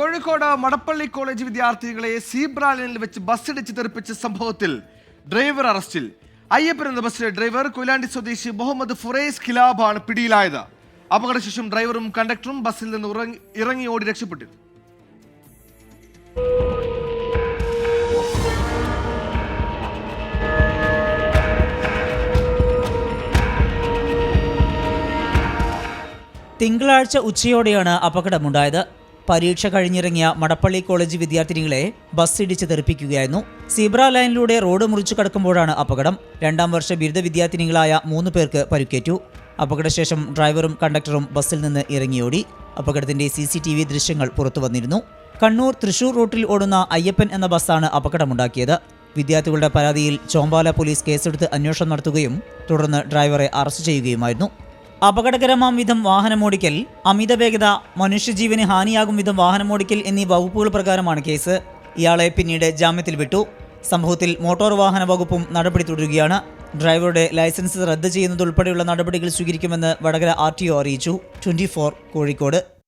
Kozhikode Madappally college വിദ്യാർത്ഥികളെ zebra ലൈനിൽ വെച്ച് ബസ്സിടിച്ച് തെറിപ്പിച്ച സംഭവത്തിൽ ഡ്രൈവർ അറസ്റ്റിൽ. അയ്യപ്പൻ എന്ന ബസ്സിലെ ഡ്രൈവർ കൊയിലാണ്ടി സ്വദേശി മുഹമ്മദ് ഫുറൈസ് ഖിലാബാണ് പിടിയിലായത്. അപകടശേഷം ഡ്രൈവറും കണ്ടക്ടറും ബസ്സിൽ നിന്ന് ഇറങ്ങി ഓടി രക്ഷപ്പെട്ടു. തിങ്കളാഴ്ച ഉച്ചയോടെയാണ് അപകടമുണ്ടായത്. പരീക്ഷ കഴിഞ്ഞിറങ്ങിയ മടപ്പള്ളി കോളേജ് വിദ്യാർത്ഥിനികളെ ബസ് ഇടിച്ച് തെറിപ്പിക്കുകയായിരുന്നു. സീബ്ര ലൈനിലൂടെ റോഡ് മുറിച്ചു കടക്കുമ്പോഴാണ് അപകടം. രണ്ടാം വർഷ ബിരുദ വിദ്യാർത്ഥിനികളായ മൂന്ന് പേർക്ക് പരിക്കേറ്റു. അപകടശേഷം ഡ്രൈവറും കണ്ടക്ടറും ബസ്സിൽ നിന്ന് ഇറങ്ങിയോടി. അപകടത്തിന്റെ സി സി ടി വി ദൃശ്യങ്ങൾ പുറത്തു വന്നിരുന്നു. കണ്ണൂർ തൃശൂർ റൂട്ടിൽ ഓടുന്ന അയ്യപ്പൻ എന്ന ബസ്സാണ് അപകടമുണ്ടാക്കിയത്. വിദ്യാർത്ഥികളുടെ പരാതിയിൽ ചോമ്പാല പോലീസ് കേസെടുത്ത് അന്വേഷണം നടത്തുകയും തുടർന്ന് ഡ്രൈവറെ അറസ്റ്റ് ചെയ്യുകയുമായിരുന്നു. അപകടകരമാം വിധം വാഹനമോടിക്കൽ അമിത വേഗത മനുഷ്യജീവന് ഹാനിയാകും വിധം വാഹനമോടിക്കൽ എന്നീ വകുപ്പുകൾ പ്രകാരമാണ് കേസ്. ഇയാളെ പിന്നീട് ജാമ്യത്തിൽ വിട്ടു. സംഭവത്തിൽ മോട്ടോർ വാഹന വകുപ്പും നടപടി തുടരുകയാണ്. ഡ്രൈവറുടെ ലൈസൻസ് റദ്ദ് ചെയ്യുന്നതുൾപ്പെടെയുള്ള നടപടികൾ സ്വീകരിക്കുമെന്ന് വടകര ആർ അറിയിച്ചു. ട്വന്റി കോഴിക്കോട്.